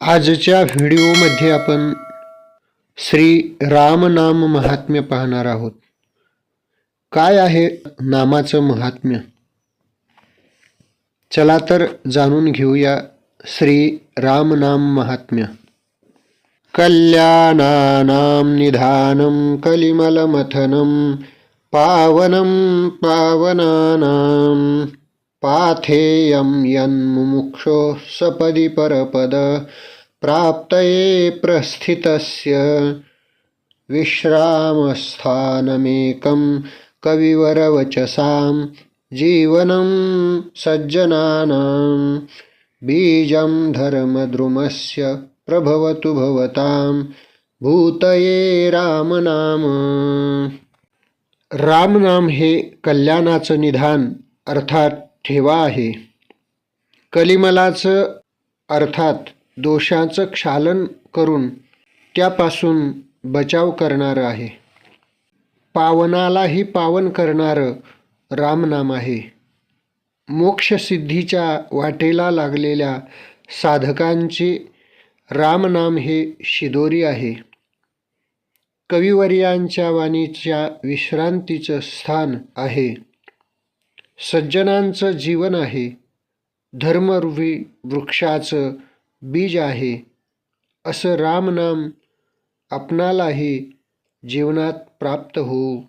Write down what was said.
आजच्या व्हिडिओमध्ये आपण श्री रामनाम महात्म्य पाहणार आहोत. काय आहे नामाचं महात्म्य? चला तर जाणून घेऊया श्री रामनाम महात्म्य. कल्याणानां निधानं कलिमलमथनं पावनं पावनानां पाथेयं यन्मुमुक्षो सपदि परपद प्राप्तये प्रस्थितस्य विश्रामस्थानमेकं कविवरवचसां जीवनं सज्जनानां बीजं धर्मद्रुमस्य प्रभवतु भवतां भूतये रामनाम। रामनाम हे कल्याणाचं निधान अर्थात ठेवा आहे. कलिमलाचं अर्थात दोषाचं क्षालन करून त्यापासून बचाव करणारं आहे. पावनालाही पावन करणारं रामनाम आहे. मोक्षसिद्धीच्या वाटेला लागलेल्या साधकांचे रामनाम हे शिदोरी आहे. कविवर्यांच्या वाणीच्या विश्रांतीचं स्थान आहे. सज्जनांचं जीवन आहे. धर्मरूपी वृक्षाचं बीज आहे. असं रामनाम आपणालाही जीवनात प्राप्त होऊ.